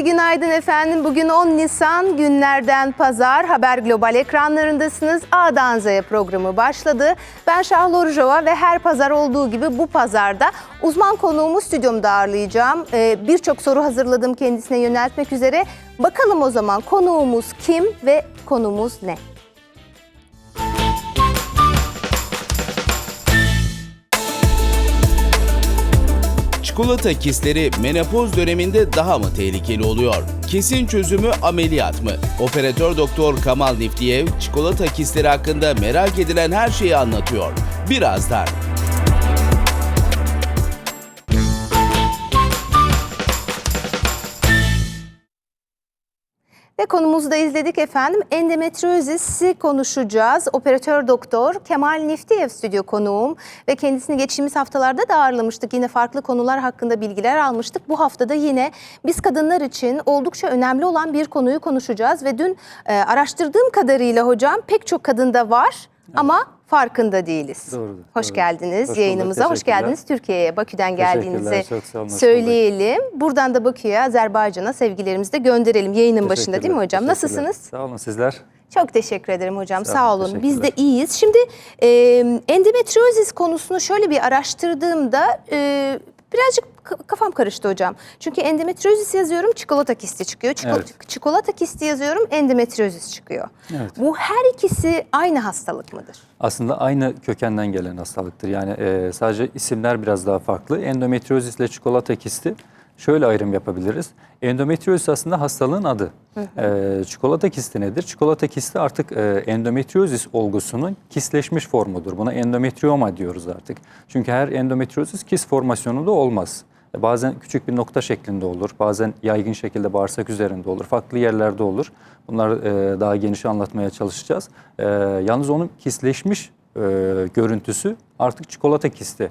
Herkese günaydın efendim. Bugün 10 Nisan günlerden pazar. Haber Global ekranlarındasınız. A'dan Z'ye programı başladı. Ben Şahlor Jova ve her pazar olduğu gibi bu pazarda uzman konuğumu stüdyomda ağırlayacağım. Ee, Birçok soru hazırladım kendisine yöneltmek üzere. Bakalım o zaman konuğumuz kim ve konumuz ne? Çikolata kistleri menopoz döneminde daha mı tehlikeli oluyor? Kesin çözümü ameliyat mı? Operatör doktor Kamal Niftiyev çikolata kistleri hakkında merak edilen her şeyi anlatıyor. Birazdan. Konumuzu da izledik efendim. Endometriozisi konuşacağız. Operatör doktor Kemal Niftiyev stüdyo konuğum ve kendisini geçtiğimiz haftalarda da ağırlamıştık. Yine farklı konular hakkında bilgiler almıştık. Bu haftada yine biz kadınlar için oldukça önemli olan bir konuyu konuşacağız ve dün e, araştırdığım kadarıyla hocam pek çok kadında var ama farkında değiliz. Doğrudur, Hoş doğru. geldiniz Hoş yayınımıza. Hoş geldiniz Türkiye'ye, Bakü'den geldiğinizi söyleyelim. Buradan da Bakü'ye, Azerbaycan'a sevgilerimizi de gönderelim yayının başında değil mi hocam? Nasılsınız? Sağ olun sizler. Çok teşekkür ederim hocam. Sağ Sağ, olun. Biz de iyiyiz. Şimdi e, endometriozis konusunu şöyle bir araştırdığımda e, birazcık kafam karıştı hocam. Çünkü endometriozis yazıyorum, çikolata kisti çıkıyor. Çiko- Evet. Çikolata kisti yazıyorum, endometriozis çıkıyor. Evet. Bu her ikisi aynı hastalık mıdır? Aslında aynı kökenden gelen hastalıktır. Yani e, sadece isimler biraz daha farklı. Endometriozis ile çikolata kisti şöyle ayrım yapabiliriz. Endometriozis aslında hastalığın adı. E, çikolata kisti nedir? Çikolata kisti artık e, endometriozis olgusunun kistleşmiş formudur. Buna endometrioma diyoruz artık. Çünkü her endometriozis kist formasyonunda olmaz. E, Bazen küçük bir nokta şeklinde olur, bazen yaygın şekilde bağırsak üzerinde olur, farklı yerlerde olur. Bunları e, daha geniş anlatmaya çalışacağız. E, yalnız onun kistleşmiş e, görüntüsü artık çikolata kisti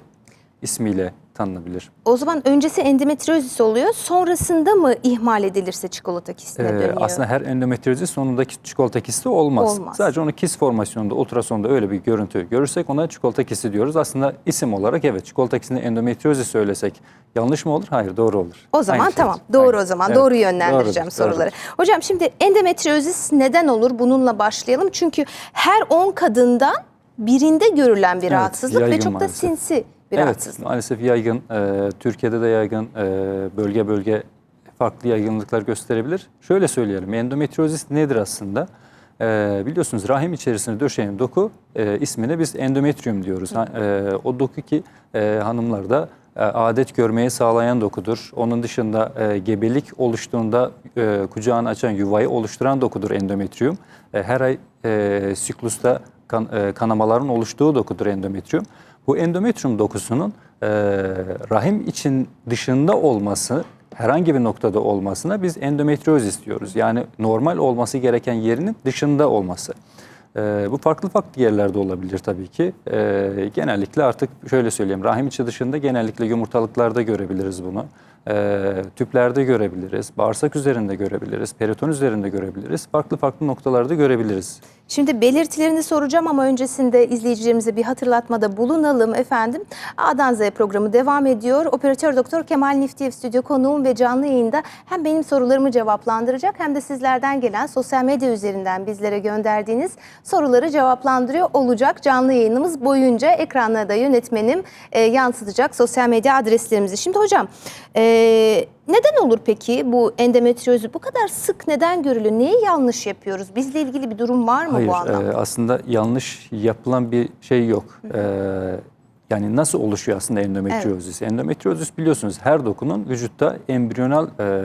ismiyle tanınabilir. O zaman öncesi endometriozis oluyor, sonrasında mı ihmal edilirse çikolata kistine E, dönüyor? aslında her endometriozis sonundaki çikolata kisti olmaz. Olmaz. Sadece onu kist formasyonunda, ultrasonda öyle bir görüntü görürsek ona çikolata kisti diyoruz. Aslında isim olarak evet çikolata kistine endometriozis söylesek yanlış mı olur? Hayır doğru olur. O zaman Aynı şey. tamam. Doğru Aynen. o zaman. Evet, Doğru yönlendireceğim doğrudur, soruları. doğrudur. Hocam şimdi endometriozis neden olur? Bununla başlayalım. Çünkü her 10 kadından birinde görülen bir Evet, rahatsızlık ve çok maalesef. da sinsi bir evet, rahatsızlık. maalesef yaygın. Ee, Türkiye'de de yaygın. Ee, bölge bölge farklı yaygınlıklar gösterebilir. Şöyle söyleyelim. Endometriozis nedir aslında? Ee, biliyorsunuz rahim içerisinde döşeyen doku e, ismine biz endometrium diyoruz. Ha, e, o doku ki e, hanımlarda e, adet görmeyi sağlayan dokudur. Onun dışında e, gebelik oluştuğunda e, kucağını açan yuvayı oluşturan dokudur endometrium. E, her ay e, siklusta kan, e, kanamaların oluştuğu dokudur endometrium. Bu endometrium dokusunun e, rahim için dışında olması, herhangi bir noktada olmasına biz endometriozis diyoruz. Yani normal olması gereken yerinin dışında olması. E, bu farklı farklı yerlerde olabilir tabii ki. E, genellikle artık şöyle söyleyeyim, rahim içi dışında genellikle yumurtalıklarda görebiliriz bunu. E, tüplerde görebiliriz, bağırsak üzerinde görebiliriz, periton üzerinde görebiliriz. Farklı farklı noktalarda görebiliriz. Şimdi belirtilerini soracağım ama öncesinde izleyicilerimize bir hatırlatmada bulunalım efendim. A'dan Z'ye programı devam ediyor. Operatör Doktor Kemal Niftiyev stüdyo konuğum ve canlı yayında hem benim sorularımı cevaplandıracak hem de sizlerden gelen sosyal medya üzerinden bizlere gönderdiğiniz soruları cevaplandırıyor olacak. Canlı yayınımız boyunca ekranlara da yönetmenim e, yansıtacak sosyal medya adreslerimizi. Şimdi hocam e, neden olur peki bu endometriozu bu kadar sık neden görülüyor? Neyi yanlış yapıyoruz? Bizle ilgili bir durum var mı Hayır, bu anlamda? e, aslında yanlış yapılan bir şey yok. E, yani nasıl oluşuyor aslında endometriozis? Endometriozis biliyorsunuz her dokunun vücutta embriyonal e,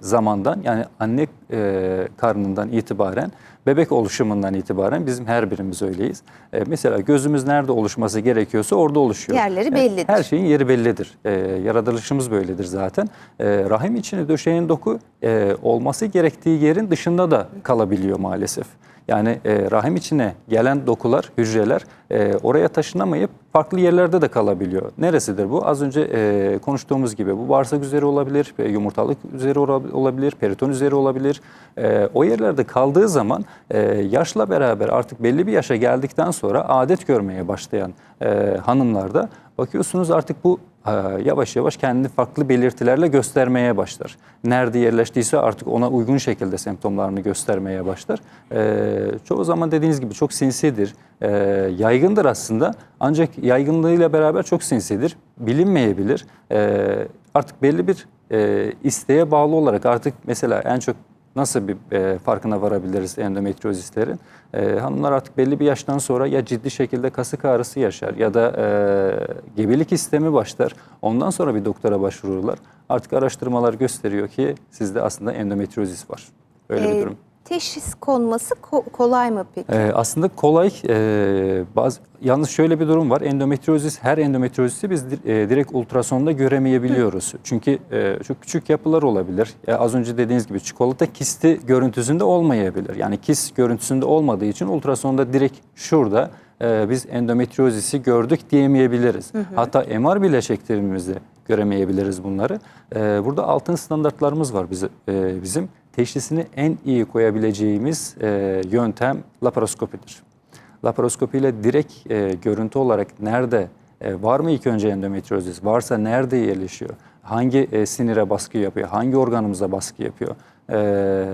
zamandan yani anne e, karnından itibaren bebek oluşumundan itibaren bizim her birimiz öyleyiz. E, mesela gözümüz nerede oluşması gerekiyorsa orada oluşuyor. Yerleri E, bellidir. her şeyin yeri bellidir. E, yaratılışımız böyledir zaten. E, rahim içine döşeyen doku e, olması gerektiği yerin dışında da kalabiliyor maalesef. Yani e, rahim içine gelen dokular, hücreler e, oraya taşınamayıp farklı yerlerde de kalabiliyor. Neresidir bu? Az önce e, konuştuğumuz gibi bu bağırsak üzeri olabilir, e, yumurtalık üzeri olabilir, periton üzeri olabilir. E, o yerlerde kaldığı zaman e, yaşla beraber artık belli bir yaşa geldikten sonra adet görmeye başlayan e, hanımlarda bakıyorsunuz artık bu yavaş yavaş kendini farklı belirtilerle göstermeye başlar. Nerede yerleştiyse artık ona uygun şekilde semptomlarını göstermeye başlar. E, çoğu zaman dediğiniz gibi çok sinsidir, e, yaygındır aslında ancak yaygınlığıyla beraber çok sinsidir, bilinmeyebilir. Artık belli bir e, isteğe bağlı olarak artık mesela en çok nasıl bir e, farkına varabiliriz endometriozislerin? E, hanımlar artık belli bir yaştan sonra ya ciddi şekilde kasık ağrısı yaşar ya da e, gebelik istemi başlar. Ondan sonra bir doktora başvururlar. Artık araştırmalar gösteriyor ki sizde aslında endometriozis var. Öyle bir Ee, durum. Teşhis konması ko- kolay mı peki? Ee, aslında kolay. Ee, bazı yalnız şöyle bir durum var. Endometriozis her endometriozisi biz e, direkt ultrasonda göremeyebiliyoruz. Çünkü e, çok küçük yapılar olabilir. Ya az önce dediğiniz gibi çikolata kisti görüntüsünde olmayabilir. Yani kist görüntüsünde olmadığı için ultrasonda direkt şurada e, biz endometriozisi gördük diyemeyebiliriz. Hatta MR bile çektiğimizde göremeyebiliriz bunları. Ee, burada altın standartlarımız var bizi, e, bizim. Teşhisini en iyi koyabileceğimiz e, yöntem laparoskopidir. Laparoskopi ile direkt e, görüntü olarak nerede e, var mı ilk önce endometriozis? Varsa nerede yerleşiyor? Hangi e, sinire baskı yapıyor? Hangi organımıza baskı yapıyor? E,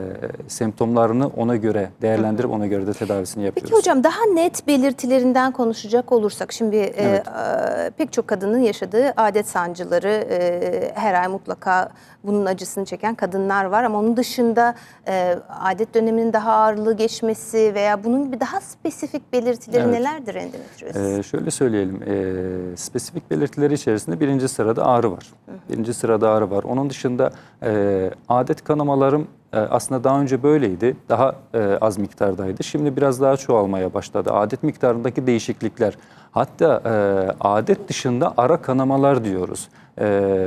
semptomlarını ona göre değerlendirip ona göre de tedavisini yapıyoruz. Peki hocam daha net belirtilerinden konuşacak olursak şimdi e, Evet. e, pek çok kadının yaşadığı adet sancıları e, her ay mutlaka bunun acısını çeken kadınlar var ama onun dışında e, adet döneminin daha ağırlığı geçmesi veya bunun gibi daha spesifik belirtileri Evet. nelerdir endometriozis? Ee, şöyle söyleyelim, ee, spesifik belirtileri içerisinde birinci sırada ağrı var. Birinci sırada ağrı var. Onun dışında ee, adet kanamalarım ee, aslında daha önce böyleydi, daha ee, az miktardaydı. Şimdi biraz daha çoğalmaya başladı. Adet miktarındaki değişiklikler, hatta ee, adet dışında ara kanamalar diyoruz.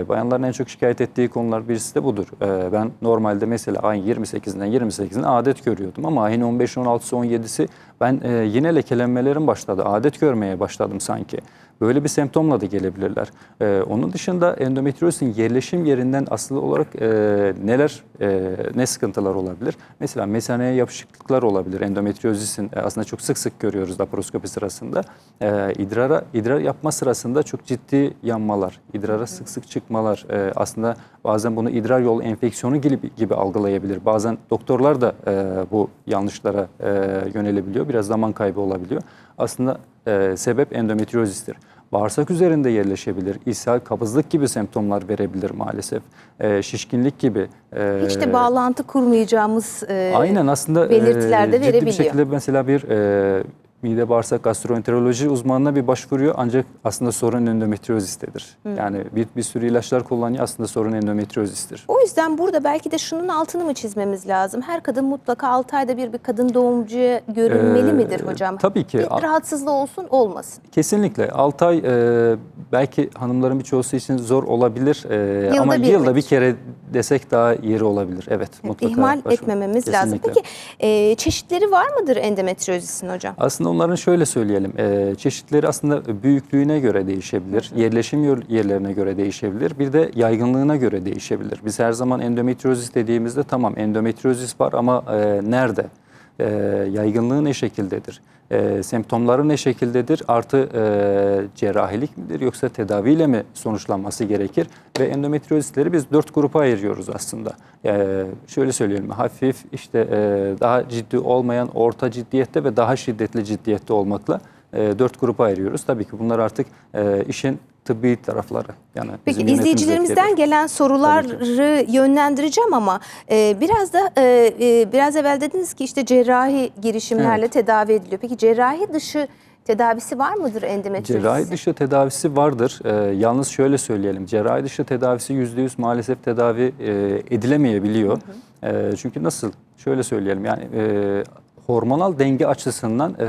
Bayanların en çok şikayet ettiği konular birisi de budur. Ben normalde mesela ayın 28'inden 28'ine adet görüyordum ama ayın 15, 16'sı, 17'si ben e, yine lekelenmelerim başladı. Adet görmeye başladım sanki. Böyle bir semptomla da gelebilirler. Ee, onun dışında endometriozisin yerleşim yerinden asıl olarak e, neler, e, ne sıkıntılar olabilir? Mesela mesaneye yapışıklıklar olabilir. Endometriozisin e, aslında çok sık sık görüyoruz laparoskopi sırasında. E, idrara, idrar yapma sırasında çok ciddi yanmalar, idrara sık sık çıkmalar. E, aslında bazen bunu idrar yolu enfeksiyonu gibi, gibi algılayabilir. Bazen doktorlar da e, bu yanlışlara e, yönelebiliyor. Biraz zaman kaybı olabiliyor. Aslında e, sebep endometriozistir. Bağırsak üzerinde yerleşebilir, ishal, kabızlık gibi semptomlar verebilir maalesef. E, şişkinlik gibi. e, Hiç de bağlantı kurmayacağımız e, Aynen aslında e, belirtiler de ciddi verebiliyor. bir şekilde mesela bir e, mide bağırsak gastroenteroloji uzmanına bir başvuruyor ancak aslında sorun endometriozistedir. Yani bir, bir sürü ilaçlar kullanıyor aslında sorun endometriozistir. O yüzden burada belki de şunun altını mı çizmemiz lazım? Her kadın mutlaka 6 ayda bir bir kadın doğumcuya görünmeli Ee, midir hocam? tabii ki. Bir rahatsızlığı olsun olmasın. Kesinlikle 6 ay e, belki hanımların birçoğusu için zor olabilir e, Yılda ama bir yılda bir kere desek daha yeri olabilir. Evet mutlaka. İhmal başvurun. etmememiz lazım. Kesinlikle. Peki e, çeşitleri var mıdır endometriozisin hocam? Aslında onların şöyle söyleyelim, e, çeşitleri aslında büyüklüğüne göre değişebilir, yerleşim yer- yerlerine göre değişebilir, bir de yaygınlığına göre değişebilir. Biz her zaman endometriozis dediğimizde tamam endometriozis var ama e, nerede? E, yaygınlığı ne şekildedir? E, semptomları ne şekildedir? Artı e, cerrahilik midir yoksa tedaviyle mi sonuçlanması gerekir? Ve endometriozisleri biz dört grupa ayırıyoruz aslında. E, şöyle söyleyelim, hafif, işte e, daha ciddi olmayan, orta ciddiyette ve daha şiddetli ciddiyette olmakla e, dört grupa ayırıyoruz. Tabii ki bunlar artık e, işin tıbbi tarafları. Yani Peki izleyicilerimizden gelen soruları yönlendireceğim ama e, biraz da e, e, biraz evvel dediniz ki işte cerrahi girişimlerle Evet. tedavi ediliyor. Peki cerrahi dışı tedavisi var mıdır endometriozis? Cerrahi dışı tedavisi vardır. Ee, yalnız şöyle söyleyelim. Cerrahi dışı tedavisi %100 maalesef tedavi e, edilemeyebiliyor. E, çünkü nasıl? Şöyle söyleyelim. Yani e, hormonal denge açısından e,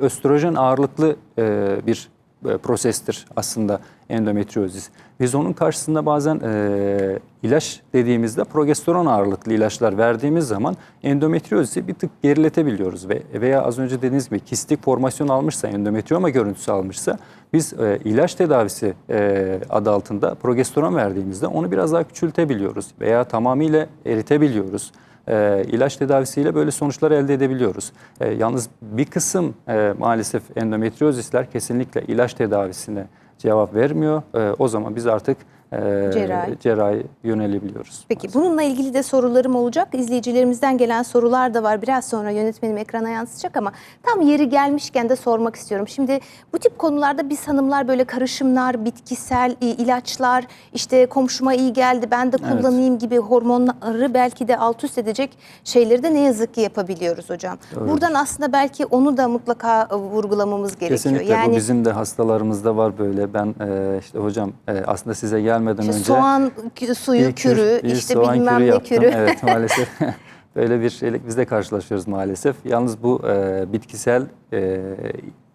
östrojen ağırlıklı e, bir e, prosestir aslında endometriozis. Biz onun karşısında bazen e, ilaç dediğimizde progesteron ağırlıklı ilaçlar verdiğimiz zaman endometriozisi bir tık geriletebiliyoruz ve veya az önce dediğiniz gibi kistik formasyon almışsa endometrioma görüntüsü almışsa biz e, ilaç tedavisi e, adı altında progesteron verdiğimizde onu biraz daha küçültebiliyoruz veya tamamıyla eritebiliyoruz e, ilaç tedavisiyle böyle sonuçlar elde edebiliyoruz. E, yalnız bir kısım e, maalesef endometriozisler kesinlikle ilaç tedavisine cevap vermiyor. E, o zaman biz artık e, Cerrahi. cerrahi yönelebiliyoruz. Peki bununla ilgili de sorularım olacak. İzleyicilerimizden gelen sorular da var. Biraz sonra yönetmenim ekrana yansıtacak ama tam yeri gelmişken de sormak istiyorum. Şimdi bu tip konularda biz hanımlar böyle karışımlar, bitkisel ilaçlar, işte komşuma iyi geldi ben de Evet. kullanayım gibi hormonları belki de alt üst edecek şeyleri de ne yazık ki yapabiliyoruz hocam. Doğrudur. Buradan aslında belki onu da mutlaka vurgulamamız gerekiyor. Kesinlikle yani bu bizim de hastalarımızda var böyle. Ben e, işte hocam e, aslında size gelmeden işte önce soğan suyu bir kür- kürü, bir işte soğan bilmem ne yaptım. kürü. Evet maalesef böyle bir şeyle biz de karşılaşıyoruz maalesef. Yalnız bu e, bitkisel e,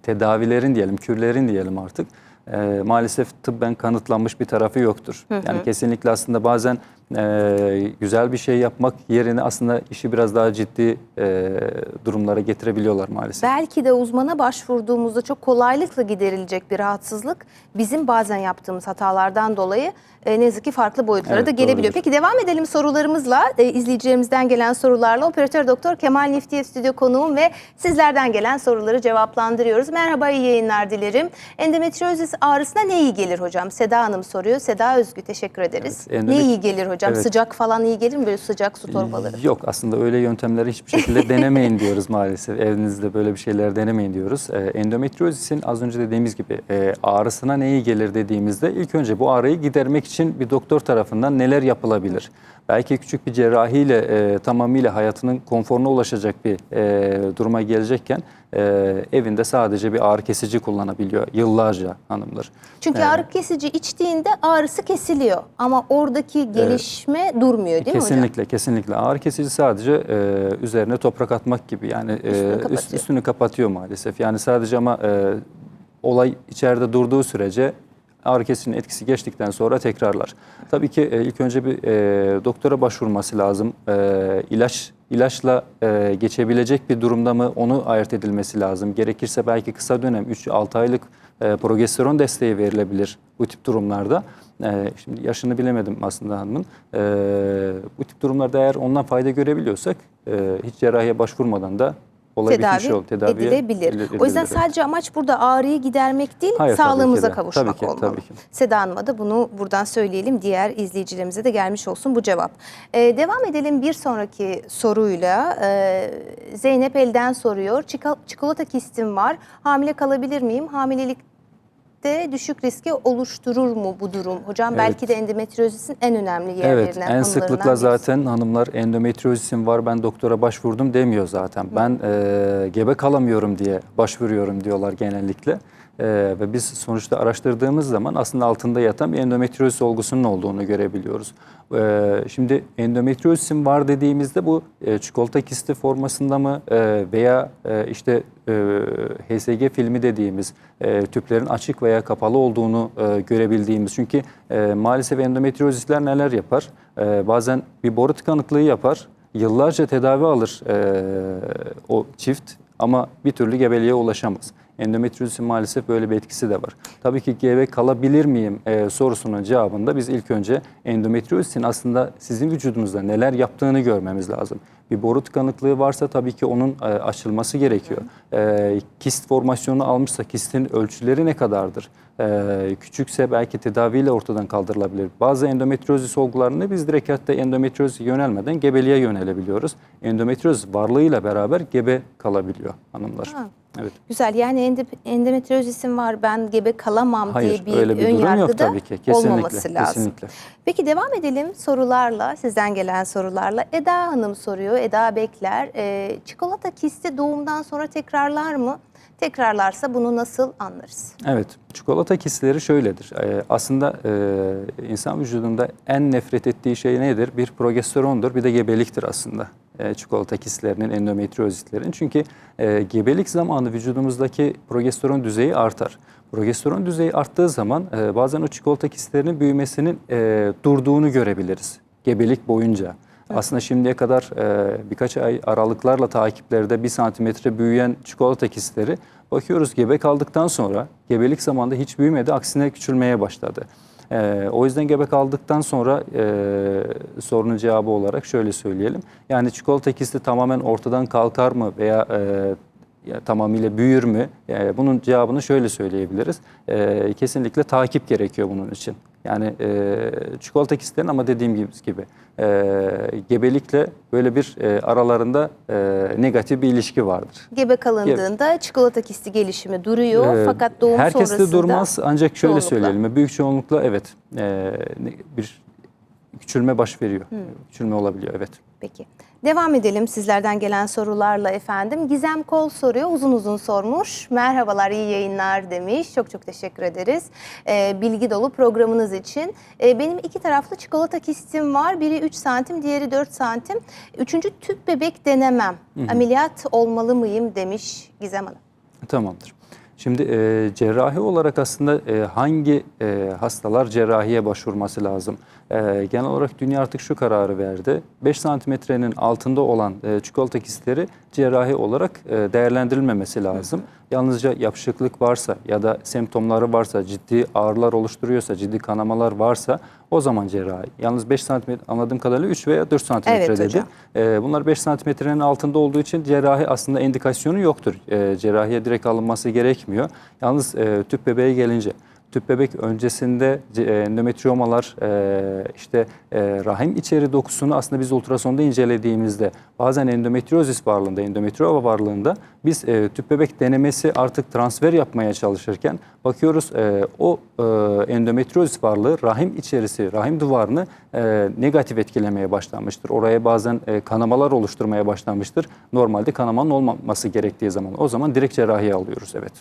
tedavilerin diyelim, kürlerin diyelim artık e, maalesef tıbben kanıtlanmış bir tarafı yoktur. Yani kesinlikle aslında bazen e, güzel bir şey yapmak yerine aslında işi biraz daha ciddi e, durumlara getirebiliyorlar maalesef. Belki de uzmana başvurduğumuzda çok kolaylıkla giderilecek bir rahatsızlık bizim bazen yaptığımız hatalardan dolayı e, ne yazık ki farklı boyutlara Evet, da gelebiliyor. doğrudur. Peki devam edelim sorularımızla. E, izleyicilerimizden gelen sorularla operatör doktor Kemal Niftiyev stüdyo konuğum ve sizlerden gelen soruları cevaplandırıyoruz. Merhaba iyi yayınlar dilerim. Endometriozis ağrısına ne iyi gelir hocam? Seda Hanım soruyor. Seda Özgü teşekkür ederiz. Evet, ne endomet- iyi gelir hocam? Evet. Sıcak falan iyi gelir mi? Böyle sıcak su torbaları. Yok aslında öyle yöntemleri hiçbir şekilde denemeyin diyoruz maalesef. Evinizde böyle bir şeyler denemeyin diyoruz. Ee, endometriozisin az önce dediğimiz gibi e, ağrısına ne iyi gelir dediğimizde ilk önce bu ağrıyı gidermek için bir doktor tarafından neler yapılabilir? Belki küçük bir cerrahiyle e, tamamıyla hayatının konforuna ulaşacak bir e, duruma gelecekken e, evinde sadece bir ağrı kesici kullanabiliyor yıllarca hanımlar. Çünkü Evet. ağrı kesici içtiğinde ağrısı kesiliyor ama oradaki gelişme durmuyor değil mi hocam? kesinlikle, kesinlikle. Ağrı kesici sadece e, üzerine toprak atmak gibi yani e, Üstünü üst- kapatıyor. üstünü kapatıyor maalesef. Yani sadece ama e, olay içeride durduğu sürece ağrı etkisi geçtikten sonra tekrarlar. Tabii ki e, ilk önce bir e, doktora başvurması lazım. E, ilaç ilaçla e, geçebilecek bir durumda mı onu ayırt edilmesi lazım. Gerekirse belki kısa dönem 3-6 aylık e, progesteron desteği verilebilir bu tip durumlarda. Ee, şimdi yaşını bilemedim aslında hanımın. Ee, bu tip durumlarda eğer ondan fayda görebiliyorsak e, hiç cerrahiye başvurmadan da olay tedavi bitmiş ol. Tedaviye edilebilir. edile- O yüzden sadece amaç burada ağrıyı gidermek değil, Hayır, tabii sağlığımıza ki de. kavuşmak Tabii ki, olmalı. tabii ki. Seda Hanım'a da bunu buradan söyleyelim. Diğer izleyicilerimize de gelmiş olsun bu cevap. Ee, devam edelim bir sonraki soruyla. Ee, Zeynep Elden soruyor. Çikolata kistim var. Hamile kalabilir miyim? Hamilelikte düşük riski oluşturur mu bu durum? Hocam Evet. belki de endometriozisin en önemli yerlerinden Evet, en sıklıkla birisi. zaten hanımlar endometriozisim var ben doktora başvurdum demiyor zaten. Ben e, gebe kalamıyorum diye başvuruyorum diyorlar genellikle. E, ve biz sonuçta araştırdığımız zaman aslında altında yatan bir endometriozis olgusunun olduğunu görebiliyoruz. E, şimdi endometriozisim var dediğimizde bu e, çikolata kisti formasında mı e, veya e, işte e, HSG filmi dediğimiz e, tüplerin açık veya kapalı olduğunu e, görebildiğimiz. Çünkü e, maalesef endometriozisler neler yapar? E, bazen bir boru tıkanıklığı yapar, yıllarca tedavi alır e, o çift ama bir türlü gebeliğe ulaşamaz. Endometriozisin maalesef böyle bir etkisi de var. Tabii ki gebe kalabilir miyim e, sorusunun cevabında biz ilk önce endometriozisin aslında sizin vücudunuzda neler yaptığını görmemiz lazım. Bir boru tıkanıklığı varsa tabii ki onun e, açılması gerekiyor. E, kist formasyonu almışsa kistin ölçüleri ne kadardır? E, küçükse belki tedaviyle ortadan kaldırılabilir. Bazı endometriozis olgularında biz direkt hatta endometriozise yönelmeden gebeliğe yönelebiliyoruz. Endometriozis varlığıyla beraber gebe kalabiliyor hanımlar. Ha. Evet. Güzel yani endometriozisim var ben gebe kalamam Hayır, diye bir, öyle bir ön durum yok tabii ki. Kesinlikle, olmaması lazım. kesinlikle. Peki devam edelim sorularla sizden gelen sorularla. Eda Hanım soruyor Eda Bekler e, çikolata kisti doğumdan sonra tekrarlar mı? Tekrarlarsa bunu nasıl anlarız? Evet, çikolata kistleri şöyledir. Ee, aslında e, insan vücudunda en nefret ettiği şey nedir? Bir progesterondur, bir de gebeliktir aslında. E, çikolata kistlerinin, endometriozitlerin. Çünkü e, gebelik zamanı vücudumuzdaki progesteron düzeyi artar. Progesteron düzeyi arttığı zaman e, bazen o çikolata kistlerinin büyümesinin e, durduğunu görebiliriz gebelik boyunca. Aslında şimdiye kadar e, birkaç ay aralıklarla takiplerde bir santimetre büyüyen çikolata kistleri bakıyoruz gebe kaldıktan sonra gebelik zamanında hiç büyümedi aksine küçülmeye başladı. E, o yüzden gebe kaldıktan sonra e, sorunun cevabı olarak şöyle söyleyelim. Yani çikolata kisti tamamen ortadan kalkar mı veya e, ya, tamamıyla büyür mü? E, bunun cevabını şöyle söyleyebiliriz. E, kesinlikle takip gerekiyor bunun için. Yani e, çikolata kistlerin ama dediğim gibi, e, gebelikle böyle bir e, aralarında e, negatif bir ilişki vardır. Gebe kalındığında çikolata kisti gelişimi duruyor Ee, fakat doğum Herkes sonrasında de durmaz ancak şöyle çoğunlukla. söyleyelim. Büyük çoğunlukla evet e, bir küçülme baş veriyor. Hmm. Küçülme olabiliyor evet. Peki. Devam edelim sizlerden gelen sorularla efendim. Gizem Kol soruyor. Uzun uzun sormuş. Merhabalar, iyi yayınlar demiş. Çok çok teşekkür ederiz. Ee, bilgi dolu programınız için. Ee, benim iki taraflı çikolata kistim var. Biri 3 santim, diğeri 4 santim. Üçüncü tüp bebek denemem. Ameliyat olmalı mıyım demiş Gizem Hanım. Tamamdır. Şimdi e, cerrahi olarak aslında e, hangi e, hastalar cerrahiye başvurması lazım? E, genel olarak dünya artık şu kararı verdi. 5 santimetrenin altında olan e, çikolata kistleri cerrahi olarak e, değerlendirilmemesi lazım. Yalnızca yapışıklık varsa ya da semptomları varsa, ciddi ağrılar oluşturuyorsa, ciddi kanamalar varsa o zaman cerrahi. Yalnız 5 santimetre anladığım kadarıyla 3 veya 4 santimetre Evet dedi. hocam. Ee, bunlar 5 santimetrenin altında olduğu için cerrahi aslında indikasyonu yoktur. Ee, cerrahiye direkt alınması gerekmiyor. Yalnız e, tüp bebeğe gelince tüp bebek öncesinde ce- e, endometriomalar e, işte e, rahim içeri dokusunu aslında biz ultrasonda incelediğimizde bazen endometriozis varlığında, endometrioma varlığında biz tüp bebek denemesi artık transfer yapmaya çalışırken bakıyoruz o endometriozis varlığı rahim içerisi, rahim duvarını negatif etkilemeye başlanmıştır. Oraya bazen kanamalar oluşturmaya başlanmıştır. Normalde kanamanın olmaması gerektiği zaman o zaman direkt cerrahiye alıyoruz evet.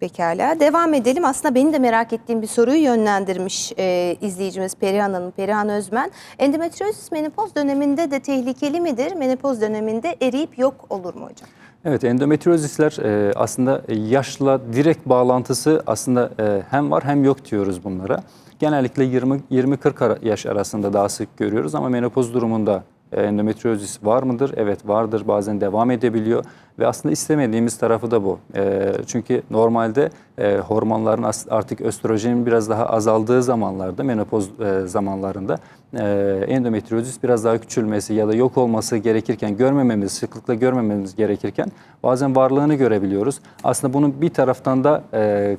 Pekala. Devam edelim. Aslında benim de merak ettiğim bir soruyu yönlendirmiş e, izleyicimiz Perihan Hanım, Perihan Özmen. Endometriozis menopoz döneminde de tehlikeli midir? Menopoz döneminde eriyip yok olur mu hocam? Evet endometriozisler e, aslında yaşla direkt bağlantısı aslında e, hem var hem yok diyoruz bunlara. Genellikle 20 20-40 ara- yaş arasında daha sık görüyoruz ama menopoz durumunda endometriozis var mıdır? Evet vardır. Bazen devam edebiliyor ve aslında istemediğimiz tarafı da bu. E, çünkü normalde e, hormonların artık östrojenin biraz daha azaldığı zamanlarda menopoz e, zamanlarında e, endometriozis biraz daha küçülmesi ya da yok olması gerekirken görmememiz, sıklıkla görmememiz gerekirken bazen varlığını görebiliyoruz. Aslında bunun bir taraftan da e,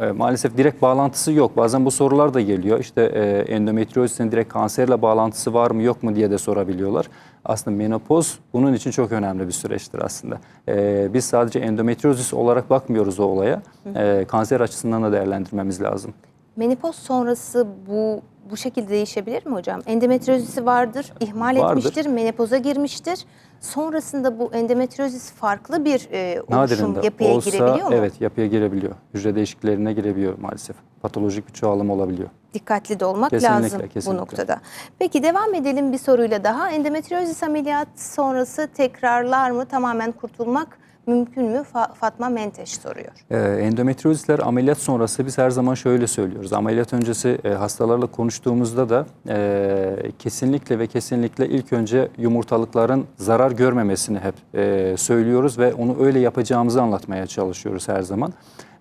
e, maalesef direkt bağlantısı yok. Bazen bu sorular da geliyor. İşte e, endometriozisin direkt kanserle bağlantısı var mı yok mu diye de sorabiliyorlar. Aslında menopoz bunun için çok önemli bir süreçtir aslında. E, biz sadece endometriozis olarak bakmıyoruz o olaya. E, kanser açısından da değerlendirmemiz lazım. Menopoz sonrası bu bu şekilde değişebilir mi hocam? Endometriozisi vardır, ihmal Vardır. etmiştir, menopoza girmiştir. Sonrasında bu endometriozis farklı bir e, oluşum Nadirinde yapıya olsa girebiliyor mu? evet yapıya girebiliyor. Hücre değişikliklerine girebiliyor maalesef. Patolojik bir çoğalım olabiliyor. dikkatli de olmak Kesinlikle, lazım bu kesinlikle. noktada. Peki devam edelim bir soruyla daha. Endometriozis ameliyat sonrası tekrarlar mı? Tamamen kurtulmak mümkün mü? Fa- Fatma Menteş soruyor. Ee, endometriozisler ameliyat sonrası biz her zaman şöyle söylüyoruz. Ameliyat öncesi e, hastalarla konuştuğumuzda da e, kesinlikle ve kesinlikle ilk önce yumurtalıkların zarar görmemesini hep e, söylüyoruz ve onu öyle yapacağımızı anlatmaya çalışıyoruz her zaman.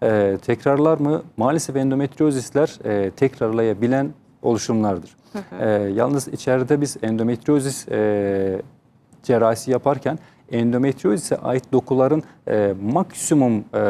E, tekrarlar mı? Maalesef endometriozisler e, tekrarlayabilen oluşumlardır. E, yalnız içeride biz endometriozis e, cerrahisi yaparken endometriozise ait dokuların e, maksimum e,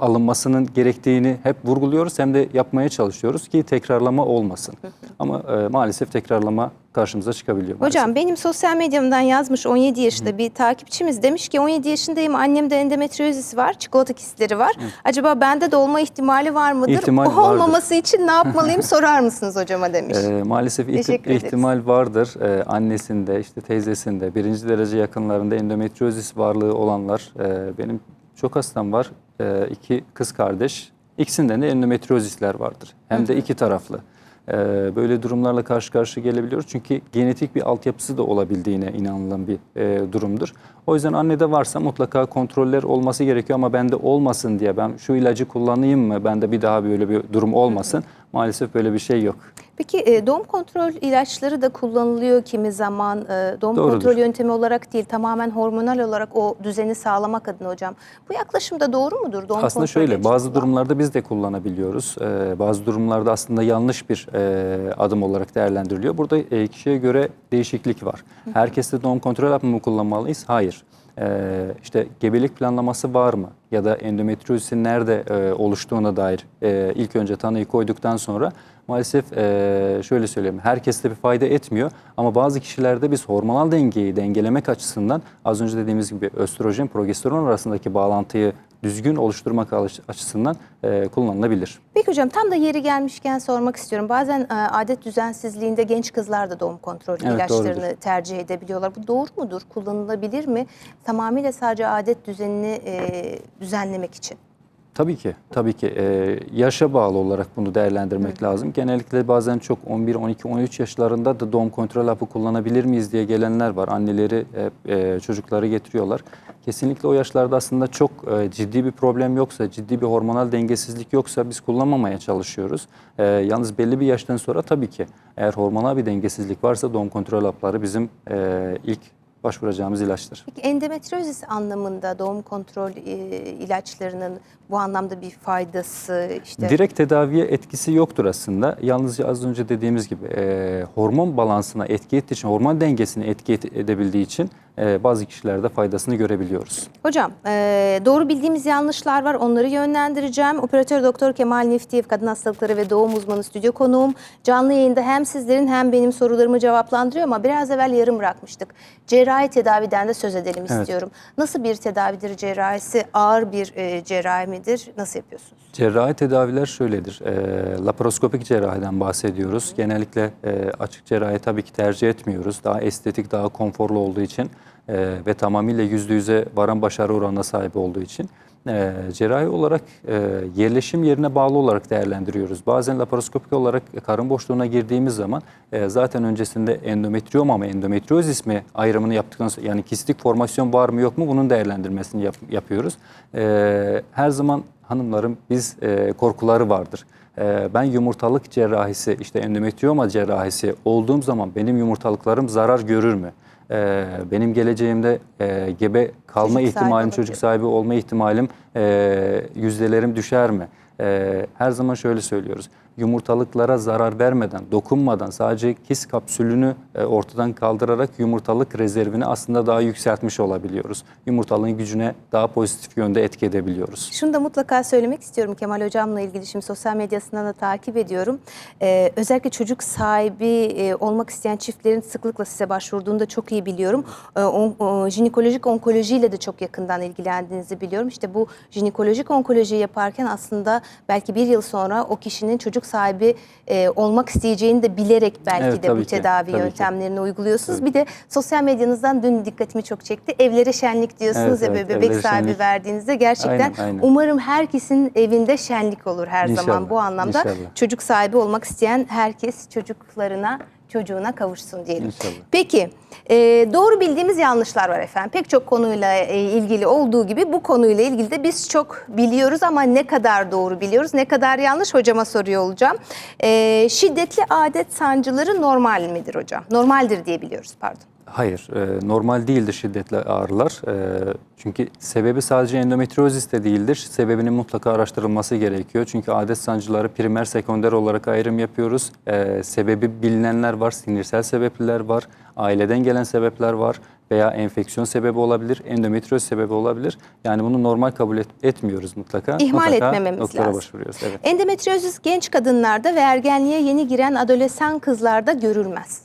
alınmasının gerektiğini hep vurguluyoruz hem de yapmaya çalışıyoruz ki tekrarlama olmasın. Ama e, maalesef tekrarlama karşımıza çıkabiliyor. maalesef. Hocam benim sosyal medyamdan yazmış 17 yaşında bir takipçimiz demiş ki 17 yaşındayım annemde endometriozis var, çikolata kistleri var. Acaba bende de olma ihtimali var mıdır? İhtimal o vardır. olmaması için ne yapmalıyım sorar mısınız hocama demiş. Ee, maalesef Teşekkür ederiz. ihtimal vardır. Ee, annesinde, işte teyzesinde, birinci derece yakınlarında endometriozis varlığı olanlar. e, benim çok hastam var. E, iki kız kardeş. İkisinde de endometriozisler vardır. Hem de iki taraflı. Ee, böyle durumlarla karşı karşıya gelebiliyoruz. Çünkü genetik bir altyapısı da olabildiğine inanılan bir e, durumdur. O yüzden annede varsa mutlaka kontroller olması gerekiyor ama bende olmasın diye ben şu ilacı kullanayım mı? Bende bir daha böyle bir durum olmasın. Maalesef böyle bir şey yok. Peki e, doğum kontrol ilaçları da kullanılıyor kimi zaman. E, doğum Doğrudur. kontrol yöntemi olarak değil tamamen hormonal olarak o düzeni sağlamak adına hocam. Bu yaklaşım da doğru mudur? Doğum Aslında şöyle bazı kullan- durumlarda biz de kullanabiliyoruz. Ee, bazı durumlarda aslında yanlış bir e, adım olarak değerlendiriliyor. Burada e, kişiye göre değişiklik var. Herkeste doğum kontrol hapı mı kullanmalıyız? Hayır. E, işte gebelik planlaması var mı? Ya da endometriozisin nerede e, oluştuğuna dair e, ilk önce tanıyı koyduktan sonra maalesef e, şöyle söyleyeyim herkeste bir fayda etmiyor ama bazı kişilerde biz hormonal dengeyi dengelemek açısından az önce dediğimiz gibi östrojen progesteron arasındaki bağlantıyı düzgün oluşturmak açısından e, kullanılabilir. Peki hocam tam da yeri gelmişken sormak istiyorum. Bazen e, adet düzensizliğinde genç kızlar da doğum kontrolü Evet, ilaçlarını doğrudur. tercih edebiliyorlar. Bu doğru mudur? Kullanılabilir mi? Tamamıyla sadece adet düzenini e, düzenlemek için. Tabii ki, tabii ki. Ee, yaşa bağlı olarak bunu değerlendirmek lazım. Genellikle bazen çok 11, 12, 13 yaşlarında da doğum kontrol hapı kullanabilir miyiz diye gelenler var. Anneleri e, çocukları getiriyorlar. Kesinlikle o yaşlarda aslında çok e, ciddi bir problem yoksa, ciddi bir hormonal dengesizlik yoksa biz kullanmamaya çalışıyoruz. E, yalnız belli bir yaştan sonra tabii ki eğer hormonal bir dengesizlik varsa doğum kontrol hapları bizim e, ilk başvuracağımız ilaçtır. Peki endometriozis anlamında doğum kontrol e, ilaçlarının bu anlamda bir faydası işte Direkt tedaviye etkisi yoktur aslında. Yalnızca az önce dediğimiz gibi e, hormon balansına etki ettiği için, hormon dengesini etki et- edebildiği için bazı kişilerde faydasını görebiliyoruz. Hocam e, doğru bildiğimiz yanlışlar var onları yönlendireceğim. Operatör Doktor Kemal Neftiyev kadın hastalıkları ve doğum uzmanı stüdyo konuğum. Canlı yayında hem sizlerin hem benim sorularımı cevaplandırıyor ama biraz evvel yarım bırakmıştık. Cerrahi tedaviden de söz edelim Evet. istiyorum. Nasıl bir tedavidir cerrahisi? Ağır bir e, cerrahi midir? Nasıl yapıyorsunuz? Cerrahi tedaviler şöyledir. E, laparoskopik cerrahiden bahsediyoruz. Genellikle açık cerrahi tabii ki tercih etmiyoruz. Daha estetik, daha konforlu olduğu için e, ve tamamıyla yüzde yüze varan başarı oranına sahip olduğu için e, cerrahi olarak e, yerleşim yerine bağlı olarak değerlendiriyoruz. Bazen laparoskopik olarak karın boşluğuna girdiğimiz zaman e, zaten öncesinde endometriyom ama endometriozis mi ayrımını yaptıktan sonra yani kistik formasyon var mı yok mu bunun değerlendirmesini yap- yapıyoruz. E, her zaman hanımların biz e, korkuları vardır. Ben yumurtalık cerrahisi işte endometriyoma cerrahisi olduğum zaman benim yumurtalıklarım zarar görür mü? E, benim geleceğimde e, gebe kalma Çocuk sahibi ihtimalim, olabilir. çocuk sahibi olma ihtimalim, e, yüzdelerim düşer mi? E, her zaman şöyle söylüyoruz. Yumurtalıklara zarar vermeden, dokunmadan sadece kis kapsülünü e, ortadan kaldırarak yumurtalık rezervini aslında daha yükseltmiş olabiliyoruz. Yumurtalığın gücüne daha pozitif yönde etki edebiliyoruz. Şunu da mutlaka söylemek istiyorum Kemal Hocam'la ilgili şimdi sosyal medyasından da takip ediyorum. Ee, özellikle çocuk sahibi e, olmak isteyen çiftlerin sıklıkla size başvurduğunu da çok iyi biliyorum. Ee, on, o, jinekolojik onkolojiyle de çok yakından ilgilendiğinizi biliyorum. İşte bu jinekolojik onkolojiyi yaparken aslında belki bir yıl sonra o kişinin çocuk sahibi e, olmak isteyeceğini de bilerek belki Evet, de bu ki, tedavi ki. yöntemlerini uyguluyorsunuz. Bir de sosyal medyanızdan dün dikkatimi çok çekti. Evlere şenlik diyorsunuz Evet, ya evet, bebek sahibi şenlik. verdiğinizde gerçekten Aynen, aynen. umarım herkesin evinde şenlik olur her İnşallah, zaman bu anlamda. inşallah. Çocuk sahibi olmak isteyen herkes çocuklarına çocuğuna kavuşsun diyelim. İnşallah. Peki e, doğru bildiğimiz yanlışlar var efendim. Pek çok konuyla e, ilgili olduğu gibi bu konuyla ilgili de biz çok biliyoruz ama ne kadar doğru biliyoruz ne kadar yanlış hocama soruyor olacağım. E, şiddetli adet sancıları normal midir hocam? Normaldir diye biliyoruz pardon. Hayır, e, normal değildir şiddetli ağrılar. E, çünkü sebebi sadece endometriozis de değildir. Sebebinin mutlaka araştırılması gerekiyor. Çünkü adet sancıları primer, sekonder olarak ayrım yapıyoruz. E, sebebi bilinenler var, sinirsel sebepler var, aileden gelen sebepler var veya enfeksiyon sebebi olabilir, endometrioz sebebi olabilir. Yani bunu normal kabul et- etmiyoruz mutlaka. İhmal mutlaka etmememiz doktora lazım. başvuruyoruz. Evet. Endometriozis genç kadınlarda ve ergenliğe yeni giren adolesan kızlarda görülmez.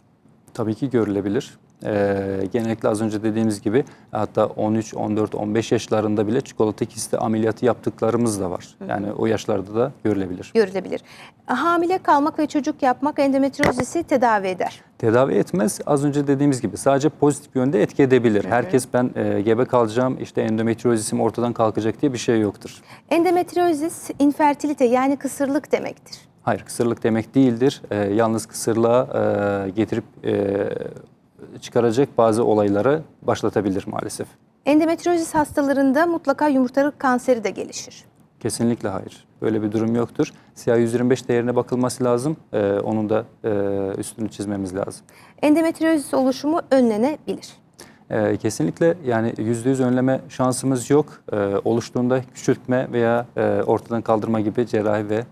Tabii ki görülebilir. Ee, genellikle az önce dediğimiz gibi hatta 13, 14, 15 yaşlarında bile çikolata kisti ameliyatı yaptıklarımız da var. Yani o yaşlarda da görülebilir. görülebilir. Hamile kalmak ve çocuk yapmak endometriozisi tedavi eder. Tedavi etmez. Az önce dediğimiz gibi sadece pozitif yönde etki edebilir. Herkes ben e, gebe kalacağım, işte endometriozisim ortadan kalkacak diye bir şey yoktur. Endometriozis infertilite yani kısırlık demektir. Hayır, kısırlık demek değildir. Ee, yalnız kısırlığa e, getirip e, çıkaracak bazı olayları başlatabilir maalesef. Endometriozis hastalarında mutlaka yumurtalık kanseri de gelişir. Kesinlikle hayır. Böyle bir durum yoktur. Siyah 125 değerine bakılması lazım. Ee, onun da e, üstünü çizmemiz lazım. Endometriozis oluşumu önlenebilir. Ee, kesinlikle yani %100 önleme şansımız yok. Ee, oluştuğunda küçültme veya e, ortadan kaldırma gibi cerrahi ve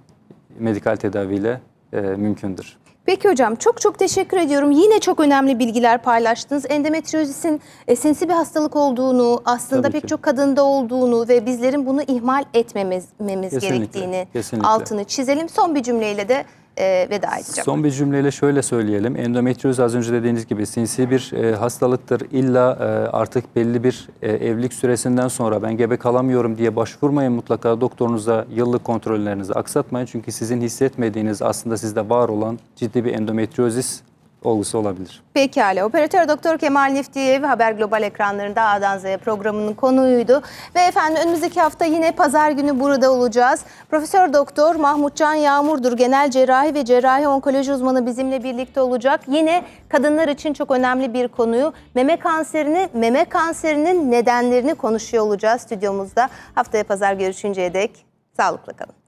medikal tedaviyle e, mümkündür. Peki hocam çok çok teşekkür ediyorum. Yine çok önemli bilgiler paylaştınız. Endometriozisin e, sinsi bir hastalık olduğunu, aslında Tabii pek ki. çok kadında olduğunu ve bizlerin bunu ihmal etmememiz Kesinlikle, gerektiğini kesinlikle. altını çizelim. Son bir cümleyle de e, veda edeceğim. Son bir cümleyle şöyle söyleyelim. Endometrioz az önce dediğiniz gibi sinsi bir e, hastalıktır. İlla e, artık belli bir e, evlilik süresinden sonra ben gebe kalamıyorum diye başvurmayın mutlaka doktorunuza yıllık kontrollerinizi aksatmayın. Çünkü sizin hissetmediğiniz aslında sizde var olan ciddi bir endometriozis olgusu olabilir. Pekala. Operatör Doktor Kemal Niftiyev Haber Global ekranlarında A'dan Z'ye programının konuğuydu. Ve efendim önümüzdeki hafta yine pazar günü burada olacağız. Profesör Doktor Mahmutcan Yağmurdur genel cerrahi ve cerrahi onkoloji uzmanı bizimle birlikte olacak. Yine kadınlar için çok önemli bir konuyu meme kanserini, meme kanserinin nedenlerini konuşuyor olacağız stüdyomuzda. Haftaya pazar görüşünceye dek sağlıkla kalın.